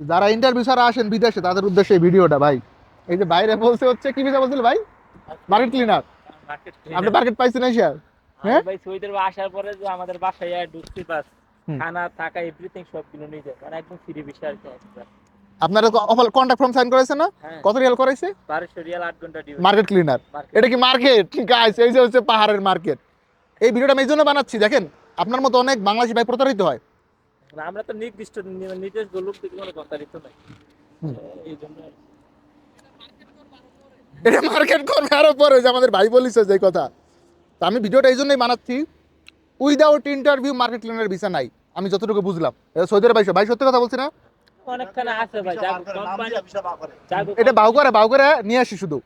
যারা ইন্টারভিউ ছাড়া আসেন বিদেশে তাদের উদ্দেশ্যে এই ভিডিওটা ভাই। এই যে বাইরে বলছে হচ্ছে কি ভিসা বলছিল ভাই? মার্কেট ক্লিনার আপনি মার্কেট পাইছেন এশিয়ার হ্যাঁ? ভাই সৌদির আসার পরে যে আমাদের বাসায় আর ঢুকতে পাস খানা থাকা এভরিথিং সব কিনে নিয়ে যায়। মানে একদম ফ্রি বিষয় আর কি আপনারা কন্ট্যাক্ট ফর্ম সাইন করেছেন না? হ্যাঁ। কত রিয়াল করাইছে? বারোশো রিয়াল আট ঘণ্টা ডিউটি মার্কেট ক্লিনার এটা কি মার্কেট গাইস এই যে হচ্ছে পাহাড়ের মার্কেট এই ভিডিওটা আমি এই জন্য বানাচ্ছি দেখেন। আপনার মতো অনেক বাংলাদেশি ভাই প্রতারিত হয়। আমরা তো নির্দিষ্ট নি- নিজস্ব লোক থেকে কোনো কথা দিত নাই এই জন্য এটা মার্কেট করবে আরও পরে যে আমাদের ভাই বলিছে যে কথা। তো আমি ভিডিওটা এই জন্যই বানাচ্ছি without interview market cleaner visa নাই। আমি যতটুকু বুঝলাম। এটা সৌদি আরব ভাই ভাই সত্যি কথা বলছি না? এটা বাউ করে বাউ করে নিয়ে আসি শুধু।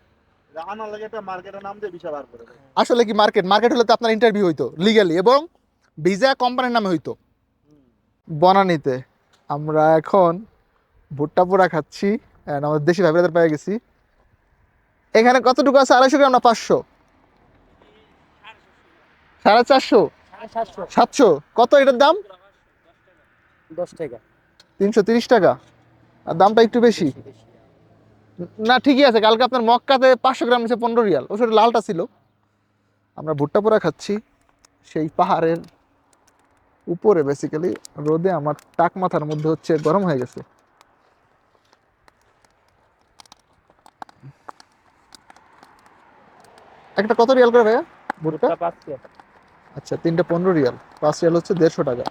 আসলে কি মার্কেট মার্কেট হলে তো আপনার ইন্টারভিউ হইতো লিগালি এবং ভিসা কোম্পানির নামে হইতো। বনানীতে। আমরা এখন ভুট্টা পোড়া খাচ্ছি and আমাদের দেশি ভাই ব্রাদার পেয়ে গেছি। এখানে কতটুকু আছে? আড়াইশো গ্রাম না পাঁচশো? সাড়ে চারশো? সাতশো। সাতশো কত এটার দাম? দশ টাকা। তিনশো তিরিশ টাকা। আর দামটা একটু বেশি। না ঠিকই আছে। কালকে আপনার মক্কাতে পাঁচশো গ্রাম নিচে পনেরো রিয়াল। ওষুধ লালটা ছিল। আমরা ভুট্টা পোড়া খাচ্ছি। সেই পাহাড়ের উপরে বেসিক্যালি রোদে আমার টাক মাথার মধ্যে হচ্ছে গরম হয়ে গেছে। একটা কত রিয়াল করে ভাইয়া? ভুট্টা? আচ্ছা তিনটা পনেরো রিয়াল। পাঁচ রিয়াল হচ্ছে দেড়শো টাকা।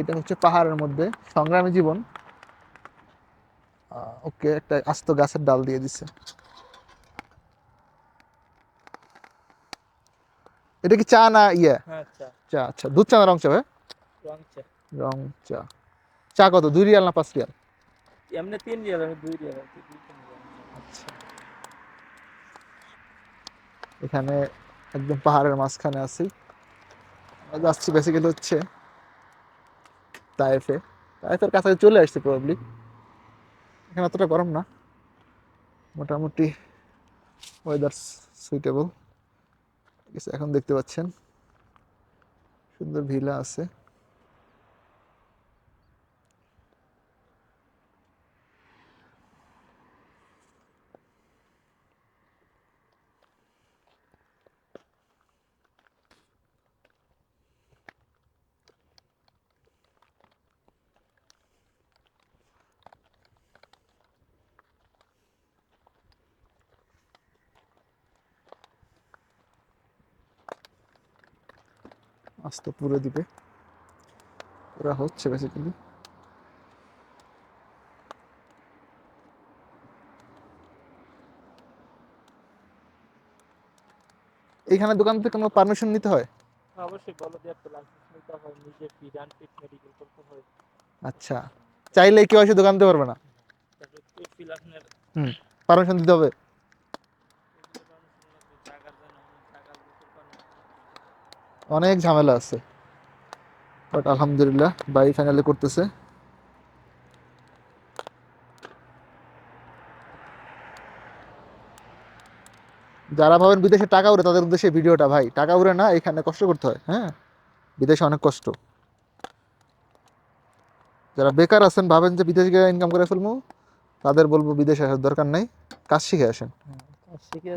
এটা হচ্ছে পাহাড়ের মধ্যে সংগ্রামী জীবন। ওকে একটা আস্ত গাছের ডাল দিয়ে দিছে। এটা কি চা না ইয়ে? হ্যাঁ আচ্ছা চা আচ্ছা। দুধ চা না রং চা ভাই? রং চা। চা। কত? দুই রিয়াল না পাঁচ রিয়াল? এমনি তিন রিয়াল আমি দুই রিয়াল। আচ্ছা। এখানে একদম পাহাড়ের মাঝখানে আছি। যাচ্ছি বেসিক্যালি হচ্ছে তায়েফে তায়েফের কাছে চলে আসছে প্রবাবলি এখানে অতটা গরম না। মোটামুটি ওয়েদার সুইটেবল এখন দেখতে পাচ্ছেন। সুন্দর ভিলা আছে। আস্ত পুরো দিবে। ওরা হচ্ছে বেসিক্যালি এইখানে দোকান থেকে কোনো পারমিশন নিতে হয়? অবশ্যই বলো যে একটা লাইসেন্স নিতে হয় নিজে ফিড অ্যান্ড ফিট মেডিকেল করতে হয়। আচ্ছা। চাইলে কেউ এসে দোকান দিতে পারবে না। আপনার পারমিশন দিতে হবে টাকার জন্য টাকার দোকান অনেক ঝামেলা আছে। বাট আলহামদুলিল্লাহ বাই ফাইনালি করতেছে। যারা ভাবেন বিদেশে টাকা উড়ে তাদের উদ্দেশ্যে ভিডিওটা ভাই। টাকা উড়ে না এখানে কষ্ট করতে হয় হ্যাঁ? বিদেশে অনেক কষ্ট। যারা বেকার আছেন ভাবেন যে বিদেশ গিয়ে ইনকাম করে ফেলব তাদের বলব বিদেশে আসার দরকার নাই। কাজ শিখে আসেন।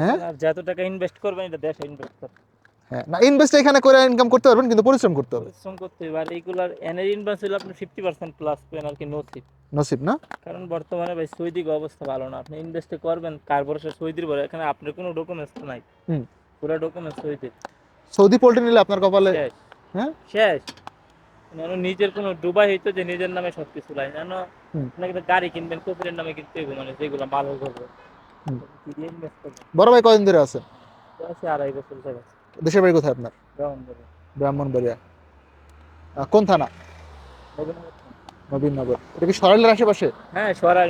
হ্যাঁ? যত টাকা ইনভেস্ট করবেন এটা দেশে ইনভেস্ট করতে হ্যাঁ না ইনভেস্ট এখানে করে ইনকাম করতে পারবেন কিন্তু পরিশ্রম করতে হবে। পরিশ্রম করতে হবে আর এইগুলার এনের ইনভেস্ট হলে আপনি ফিফটি পার্সেন্ট প্লাস পেন আর কি নসিব। নসিব না? কারণ বর্তমানে ভাই অবস্থা ভালো না আপনি ইনভেস্ট করবেন কার ভরসা সৌদির ভরে এখানে আপনার কোনো ডকুমেন্টস নাই। হুম। পুরো ডকুমেন্টস সৌদির। সৌদি পোল্ট্রি নিলে আপনার কপালে হ্যাঁ? শেষ। যেন নিজের কোনো ডুবাই হইতো যে নিজের নামে সব কিছু লাই হুম। আপনাকে গাড়ি কিনবেন নামে কিনতে হবে মানে যেগুলো হুম। ইনভেস্ট বড় ভাই কদিন ধরে আছে? আছে আড়াই বছর থেকে দেশের বাড়ি কোথায় আপনার? ব্রাহ্মণবাড়িয়া। কোন থানা? নবীনগর। এটা কি সরাইলের আশেপাশে? হ্যাঁ সরাল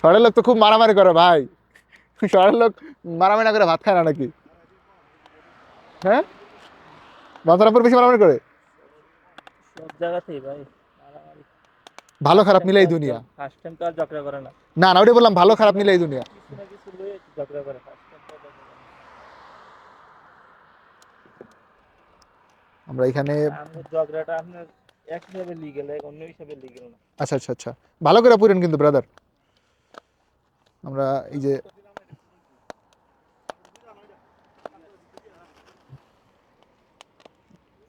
সরাইল লোক তো খুব মারামারি করে ভাই। সরাইল লোক মারামারি না করে ভাত খায় না নাকি? হ্যাঁ? বান্দরাপুর বেশি মারামারি করে? সব জায়গাতেই ভাই ভালো খারাপ মিলাই দুনিয়া। ফার্স্ট টাইম তো আর ঝগড়া করে না। না না ওটাই বললাম ভালো খারাপ মিলাই দুনিয়া। ঝগড়া করে আমরা এখানে ঝগড়াটা আপনার এক হিসাবে লিগেল অন্য হিসাবে লিগেল না। আচ্ছা আচ্ছা আচ্ছা। ভালো করে পুরেন কিন্তু ব্রাদার আমরা এই যে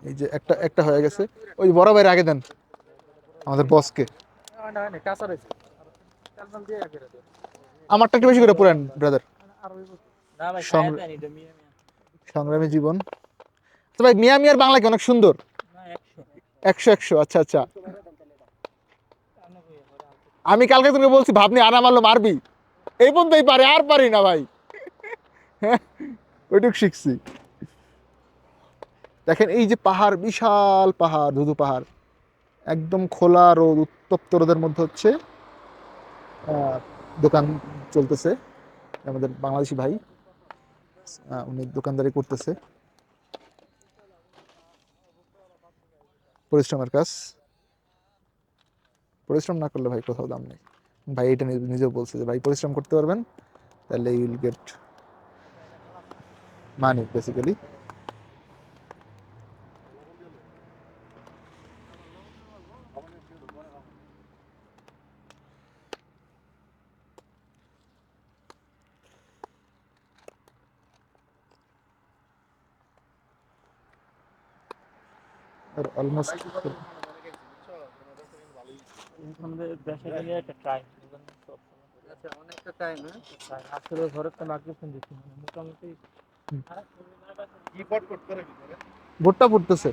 এই যে একটা একটা হয়ে গেছে। ওই বড় ভাইয়ের আগে দেন আমাদের বসকে আমারটা একটু বেশি করে পুরেন ব্রাদার সংগ্রামী জীবন। তো ভাই, মিয়া মিয়ার বাংলা কি অনেক সুন্দর? একশো একশো আচ্ছা আচ্ছা। আমি কালকে তোকে বলছি, ভাবনি আনা মারলো মারবি এই পর্যন্তই পারে, আর পারি না ভাই। ওইটুক শিখছি। দেখেন, এই যে পাহাড়, বিশাল পাহাড়, ধুধু পাহাড়। একদম খোলা রোদ, উত্তপ্ত রোদের মধ্যে হচ্ছে দোকান চলতেছে। আমাদের বাংলাদেশি ভাই উনি দোকানদারি করতেছে। পরিশ্রমের কাজ। পরিশ্রম না করলে ভাই কোথাও দাম নেই। ভাই এটা নিজে- নিজেও বলছে যে, ভাই, পরিশ্রম করতে পারবেন? তাহলে you'll get money basically almost আমাদের ব্যবসা নিয়ে একটা টাইম অনেকটা টাইম হ্যাঁ আসলে ঘরের তো মাইক্রোফোন দিচ্ছি মানে মোটামুটি হুম। ইম্পোর্ট করতে করে কি করে ভুট্টা ফুটতেছে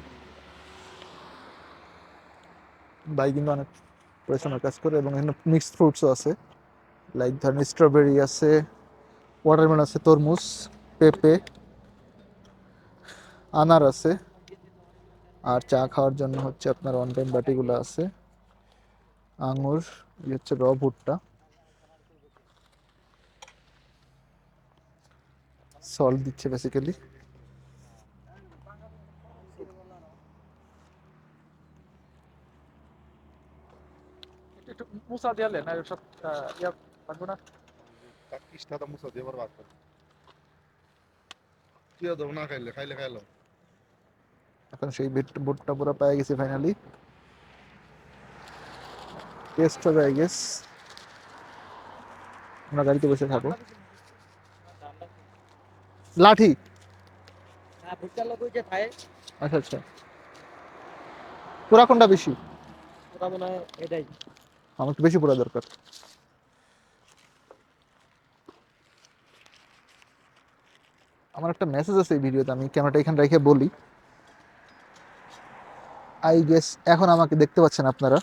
ভাই কিন্তু অনেক পরিশ্রমের কাজ করে এবং এখানে মিক্সড ফ্রুটসও আছে। লাইক ধরেন স্ট্রবেরি আছে ওয়াটারমেলন আছে তরমুজ পেঁপে আনার আছে। আর চা খাওয়ার জন্য হচ্ছে আপনার ওয়ান টাইম বাটিগুলো আছে। আঙুর হচ্ছে র ভুট্টা। সল্ট দিচ্ছে বেসিক্যালি একটু মুসা দিয়ালে না সব ইয়া পারব না? কাকিসটা তো মুসা দিয়ে বরবাদ করে। কি দেবো না খাইলে খাইলে খাইলো এখন সেই বোটটা পুরো পেয়ে গেছি ফাইনালি টেস্ট হবে আই গেস আমরা গাড়িতে বসে খাব। লাঠি। হ্যাঁ আচ্ছা আচ্ছা। পুরা কোনটা বেশি? এটাই। আমার একটু বেশি পুরা দরকার। আমার একটা মেসেজ আছে এই ভিডিওতে আমি ক্যামেরাটা এখানে রেখে বলি। আই গেস এখন আমাকে দেখতে পাচ্ছেন আপনারা।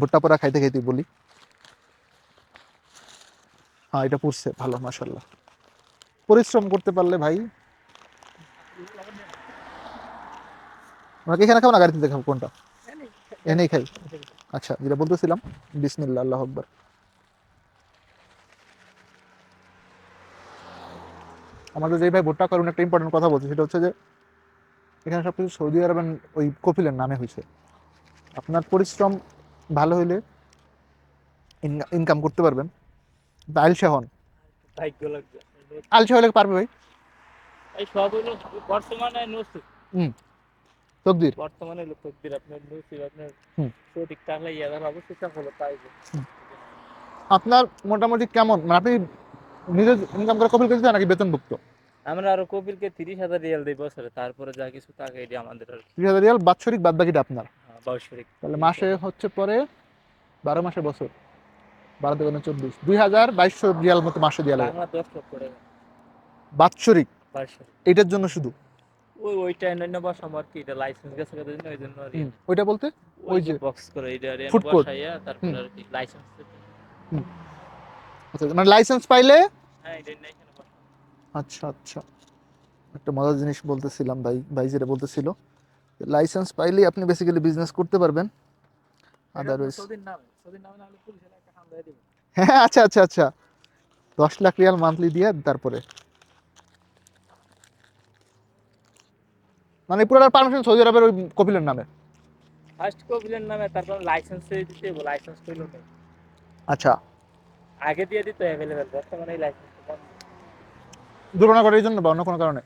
ভুট্টা পোড়া খাইতে খাইতে বলি। হ্যাঁ এটা পুড়ছে। ভালো মাসাল্লাহ পরিশ্রম করতে পারলে ভাই। আমরা কি এখানে খাব না, গাড়িতে দেখাবো কোনটা? এনেই খাই। আচ্ছা যেটা বলতেছিলাম বিসমিল্লা আল্লাহ আকবর। আমাদের যে ভাই ভুট্টা করুন একটা ইম্পর্টেন্ট কথা বলছে, সেটা হচ্ছে যে এখানে সব কিছু সৌদি আরবের ওই কপিলের নামে হয়েছে। আপনার পরিশ্রম ভালো হইলে ইনকাম করতে পারবেন। আলসা হন। আলসা হলে পারবে ভাই। এই সব হলো বর্তমানে নসিব। তকদির। বর্তমানে তকদির। আপনার নসিব আপনার হুম। সঠিক টাকা ইয়াদার অবশ্যই সফল পাইবে। আপনার মোটামুটি কেমন? মানে আপনি নিজে ইনকাম করে কপিল করতে নাকি বেতনভুক্ত? আমরা আরও কপিলকে তিরিশ হাজার রিয়াল দিই বছরে তারপরে যা কিছু টাকা এটি আমাদের আর ত্রিশ হাজার রিয়াল বাৎসরিক বাদ বাকিটা আপনার বাৎসরিক। তাহলে মাসে হচ্ছে পরে বারো মাসে বছর। বারো চব্বিশ। দুই হাজার বাইশশো রিয়াল মতো মাসে দেওয়া লাগে। বাৎসরিক? এটার জন্য শুধু? ওই ওইটা অন্যান্য বসা আমার কি এটা লাইসেন্স গেছে কত দিন ওই জন্য ওইটা বলতে? ওই যে বক্স করে এটা। তারপর আর কি লাইসেন্স আচ্ছা, মানে লাইসেন্স পাইলে হ্যাঁ এটা। আচ্ছা আচ্ছা। একটা মজার জিনিস বলতেছিলাম ভাই ভাই যেটা বলতেছিল লাইসেন্স পাইলেই আপনি বেসিক্যালি বিজনেস করতে পারবেন। আদারওয়াইজ হ্যাঁ আচ্ছা আচ্ছা আচ্ছা। দশ লাখ রিয়াল মান্থলি দিয়ে তারপরে। মানে পুরো পারমিশন সৌদি আরবের ওই কপিলের নামে। ফার্স্ট কপিলের নামে তারপর লাইসেন্স দিতে লাইসেন্স না আচ্ছা। আগে দিয়ে দিত অ্যাভেলেবেল বর্তমানে লাইসেন্স দুর্ঘটনা ঘটার জন্য বা অন্য কোনো কারণে?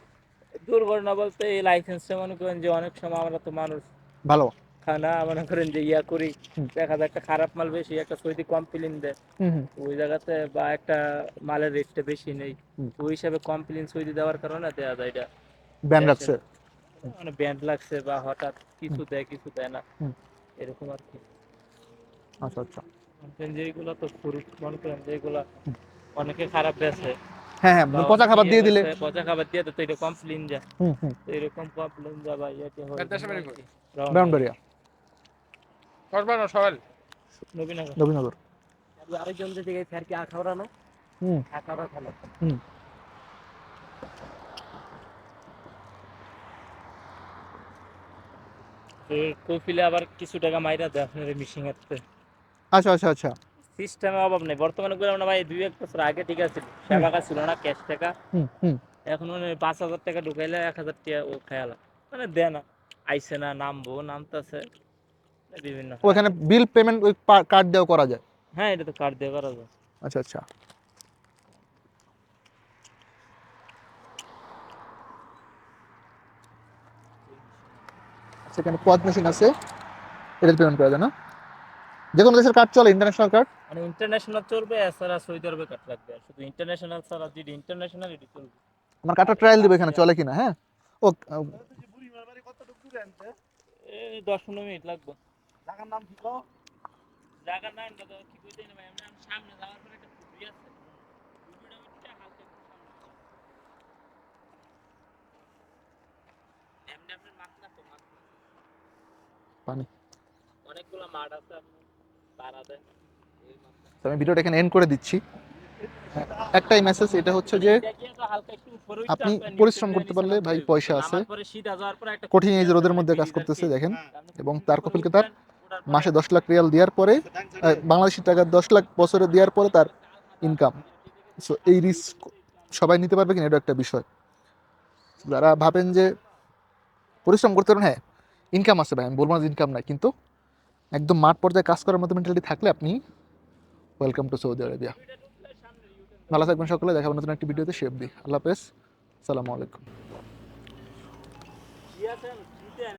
দুর্ঘটনা বলতে এই লাইসেন্সটা মনে করেন যে অনেক সময় আমরা তো মানুষ। ভালো। না মনে করেন যে ইয়া করি দেখা যায় একটা খারাপ মাল বেশি একটা সৌদি কমপ্লেন দেয়। ওই জায়গাতে বা একটা মালের রেটটা বেশি নেই। ওই হিসাবে কমপ্লেন সৌদি দেওয়ার কারণে দেওয়া যায় এটা। ব্যান্ড রাখছে মানে ব্যান্ড লাগছে বা হঠাৎ কিছু দেয় কিছু দেয় না। এরকম আর কি। আচ্ছা আচ্ছা। করেন যে এগুলো তো মনে করেন যে অনেকে খারাপ বেছে হ্যাঁ হ্যাঁ পচা খাবার ইয়ে দিয়ে দিলে। পচা খাবার দিয়ে তো এটা কমপ্লেন যায়। হুম হুম। এরকম কমপ্লেন যা বা ইয়েতে হয় দেশে বাড়ি কই? ব্রাউনবাড়িয়া করবানো সকাল নবীনগর। নবীনগর। আরেকজন যদি ফের কি আখাওড়ানো হুম। আখাওড়া খেলো হুম। কফিলে আবার কিছু টাকা মাইরা দেয় আপনার মিশিং এর আচ্ছা আচ্ছা আচ্ছা। সিস্টেমে অভাব নেই। বর্তমানে বললাম না ভাই দুই এক বছর আগে ঠিক আছে টাকা ছিল না ক্যাশ টাকা। এখন মানে পাঁচ হাজার টাকা ঢুকাইলে এক হাজার টাকা ও খেয়ালা মানে দেয় না আইসে না নামবো নামতেছে বিভিন্ন। ওখানে বিল পেমেন্ট ওই কার্ড দিয়েও করা যায়? হ্যাঁ এটা তো কার্ড দিয়ে করা যায়। আচ্ছা আচ্ছা। সেখানে পদ মেশিন আছে। এটা পেমেন্ট করা যায় না? যে কোনো দেশের কার্ড চলে ইন্টারন্যাশনাল কার্ড মানে ইন্টারন্যাশনাল চলবে এছাড়া সৌদি আরবে কার্ড লাগবে। আর শুধু ইন্টারন্যাশনাল ছাড়া যদি ইন্টারন্যাশনাল এটি চলবে। আমার কার্ডটা ট্রায়াল দিবে এখানে চলে কিনা হ্যাঁ? ও বুড়ি মারবাড়ি কতটুকু দূরে আনতে এই দশ পনেরো মিনিট লাগবে। জায়গার নাম কি জায়গার নাম দাদা কি কইতে না ভাই আমরা সামনে যাওয়ার পরে একটা পুকুরি আছে। পানি। অনেকগুলো মাঠ আছে তো আমি ভিডিওটা এখানে এন্ড করে দিচ্ছি। একটাই মেসেজ এটা হচ্ছে যে আপনি পরিশ্রম করতে পারলে ভাই পয়সা আছে। কঠিন এই যে রোদের মধ্যে কাজ করতেছে, দেখেন। এবং তার কপিলকে তার মাসে দশ লাখ রিয়াল দেওয়ার পরে বাংলাদেশি টাকা দশ লাখ বছরে দেওয়ার পরে তার ইনকাম সো এই রিস্ক সবাই নিতে পারবে কিনা এটা একটা বিষয়। যারা ভাবেন যে পরিশ্রম করতে পারেন হ্যাঁ ইনকাম আছে ভাই, আমি বলব না ইনকাম নাই, কিন্তু একদম মাঠ পর্যায়ে কাজ করার মতো মেন্টালিটি থাকলে আপনি ওয়েলকাম টু সৌদি আরেবিয়া ভালো থাকবেন সকলে দেখাবো নতুন একটি ভিডিওতে শেফ দি আল্লাহ হাফেজ। সালামু আলাইকুম।